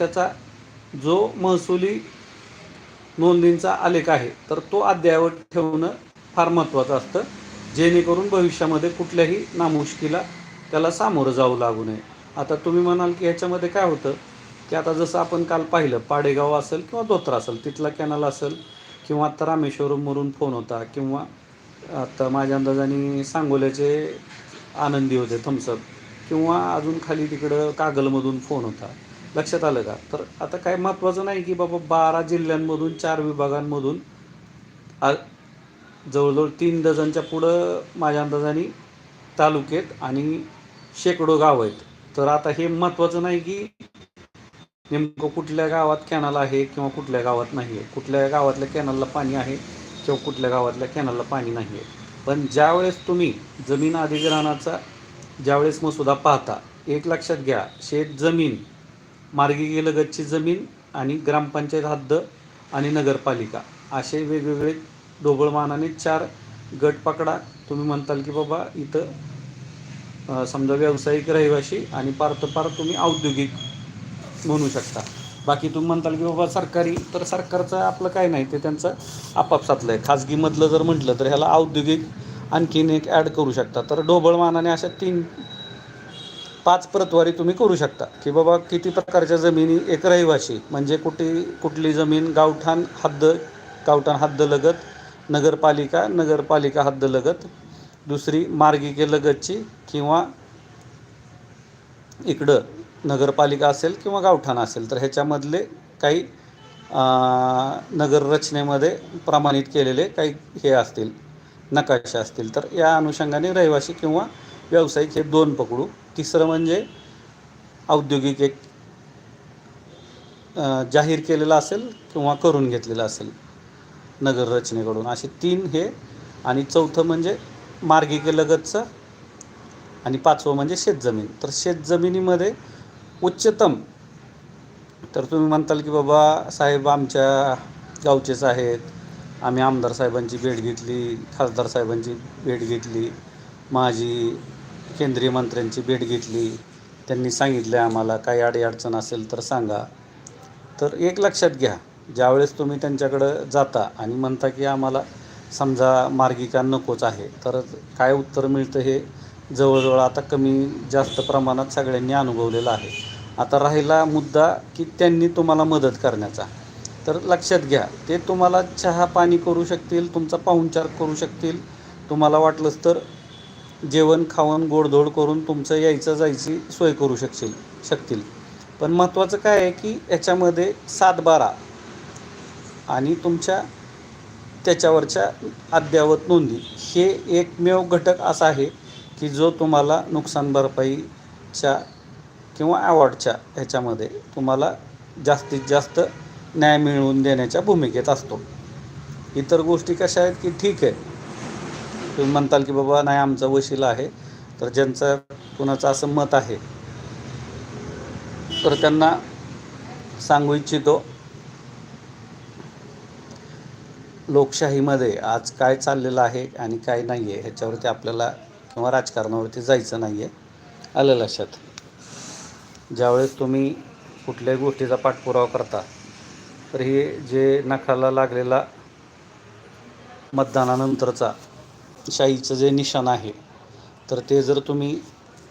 त्याचा जो महसुली नोंदींचा आलेख आहे तर तो अद्ययावत ठेवणं फार महत्त्वाचं असतं. जेणेकरून भविष्यामध्ये कुठल्याही नामुष्कीला त्याला सामोरं जावं लागू नये. आता तुम्ही म्हणाल की ह्याच्यामध्ये काय होतं की आता जसं आपण काल पाहिलं पाडेगाव असेल किंवा धोत्रा असेल तिथला कॅनल असेल किंवा आता रामेश्वरमवरून फोन होता किंवा आता माझ्या अंदाजाने सांगोल्याचे आनंदी होते थम्सअप किंवा अजून खाली तिकडं कागलमधून फोन होता. लक्षात आलं का? तर आता काय महत्त्वाचं नाही की बाबा बारा जिल्ह्यांमधून चार विभागांमधून आ जवळजवळ तीन डझनच्या पुढं माझ्या अंदाजाने तालुक्यात आणि शेकडो गाव आहेत. तर आता हे महत्त्वाचं नाही की नेमकं कुठल्या गावात कॅनल आहे किंवा कुठल्या गावात नाही आहे. कुठल्या गावातल्या कॅनलला पाणी आहे किंवा कुठल्या गावातल्या कॅनलला पाणी नाही आहे. पण ज्यावेळेस तुम्ही जमीन अधिग्रहणाचा ज्यावेळेस मसुदा पाहता एक लक्षात घ्या शेत जमीन मार्गी लगतची जमीन आणि ग्रामपंचायत हद्द आणि नगरपालिका. असे वेगवेगळे ढोबळमानाने चार गट पकडा. तुम्ही म्हणताल की बाबा इथं समजा व्यावसायिक रहिवाशी आणि पार पार तुम्ही औद्योगिक म्हणू शकता. बाकी तुम्ही म्हणताल की बाबा सरकारी तर सरकारचं आपलं काय नाही ते त्यांचं आपापसातलं आहे. खाजगीमधलं जर म्हटलं तर ह्याला औद्योगिक आणखीन एक ॲड करू शकता. तर ढोबळमानाने अशा तीन पाच प्रतवारी तुम्ही करू शकता. की बाबा किती प्रकारच्या जमिनी एक रहिवाशी म्हणजे कुठे कुठली जमीन गावठाण हद्द गावठाण हद्द लगत नगरपालिका नगरपालिका हद्द लगत दुसरी मार्गिकेलगतची किंवा इकडं नगरपालिका असेल किंवा गावठाण असेल तर ह्याच्यामधले काही नगररचनेमध्ये नगर रचनेमध्ये प्रमाणित केलेले काही हे असतील नकाशे असतील तर या अनुषंगाने रहिवासी किंवा व्यावसायिक हे दोन पकडू. तिसरं म्हणजे औद्योगिक एक जाहीर केलेलं असेल किंवा करून घेतलेलं असेल नगर रचनेकडून. असे तीन हे. आणि चौथं म्हणजे मार्गिकेलगतचं आणि पाचवं म्हणजे शेतजमीन. तर शेतजमिनीमध्ये उच्चतम तर तुम्ही म्हणताल की बाबा साहेब आमच्या गावचेच आहेत. आम्ही आमदार साहेबांची भेट घेतली खासदार साहेबांची भेट घेतली माझी केंद्रीय मंत्र्यांची भेट घेतली. त्यांनी सांगितलं आम्हाला काही अडीअडचण असेल तर सांगा. तर एक लक्षात घ्या. ज्यावेळेस तुम्ही त्यांच्याकडं जाता आणि म्हणता की आम्हाला समजा मार्गिका नकोच आहे तर काय उत्तर मिळतं हे जवळजवळ आता कमी जास्त प्रमाणात सगळ्यांनी अनुभवलेलं आहे. आता राहिला मुद्दा की त्यांनी तुम्हाला मदत करण्याचा. तर लक्षात घ्या ते तुम्हाला चहा पाणी करू शकतील तुमचा पाहुणचार करू शकतील. तुम्हाला वाटलंच तर जेवण खावण गोडधोड करून तुमचं यायचं जायची सोय करू शकशील शकतील. पण महत्त्वाचं काय आहे की याच्यामध्ये सात बारा आणि तुमच्या त्याच्यावरच्या अद्ययावत नोंदी. हे एकमेव घटक असा आहे की जो तुम्हाला नुकसान भरपाईच्या किंवा अवॉर्डच्या ह्याच्यामध्ये तुम्हाला जास्तीत जास्त न्याय मिळवून देण्याच्या भूमिकेत असतो. इतर गोष्टी कशा आहेत की ठीक आहे तुम्ही म्हणताल की बाबा नाही आमचा वशील आहे. तर ज्यांचं कुणाचं असं मत आहे. तर त्यांना सांगू इच्छितो लोकशाहीमध्ये आज काय चाललेलं आहे आणि काय नाही आहे ह्याच्यावरती आपल्याला किंवा राजकारणावरती जायचं नाही आहे आलं लक्षात? ज्यावेळेस तुम्ही कुठल्याही गोष्टीचा पाठपुरावा करता तर हे जे नखाला लागलेला मतदानानंतरचा शाहीचं जे निशाण आहे तर ते जर तुम्ही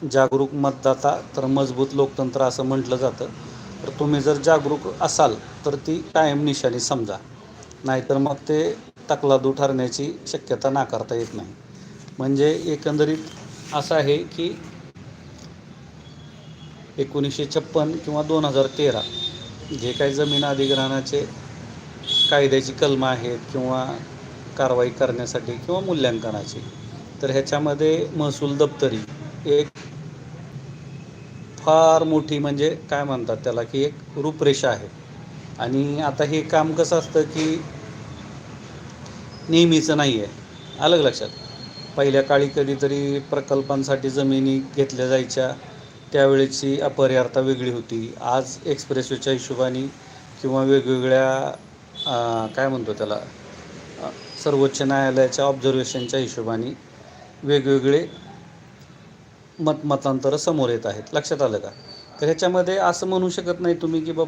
जागरूक मतदाता तर मजबूत लोकतंत्र असं म्हटलं जातं. तर तुम्ही जर जागरूक असाल तर ती कायम निशाणी समजा. नाहीतर मग ते तकलादू ठरण्याची शक्यता नाकारता येत नाही. म्हणजे एकंदरीत असं आहे की एकोणीसशे छप्पन किंवा दोन हजार तेरा जे काही जमीन अधिग्रहणाचे कायद्याची कलमं आहेत किंवा कारवाई करण्यासाठी किंवा मूल्यांकनाची. तर ह्याच्यामध्ये महसूल दप्तरी एक फार मोठी म्हणजे काय म्हणतात त्याला की एक रूपरेषा आहे. आणि आता हे काम कसं असतं की नेहमीचं नाही आहे आलं लक्षात? पहिल्या काळी कधीतरी प्रकल्पांसाठी जमिनी घेतल्या जायच्या. त्यावेळेची अपरिहार्यता वेगळी होती. आज एक्सप्रेसवेच्या हिशोबाने किंवा वेगवेगळ्या काय म्हणतो त्याला? सर्वोच्च न्यायालयाच्या ऑब्झर्वेशनच्या हिशोबाने वेगवेगळे मतमतांतरं समोर येत आहेत. लक्षात आलं का? तर ह्याच्यामध्ये असं म्हणू शकत नाही तुम्ही की बाबा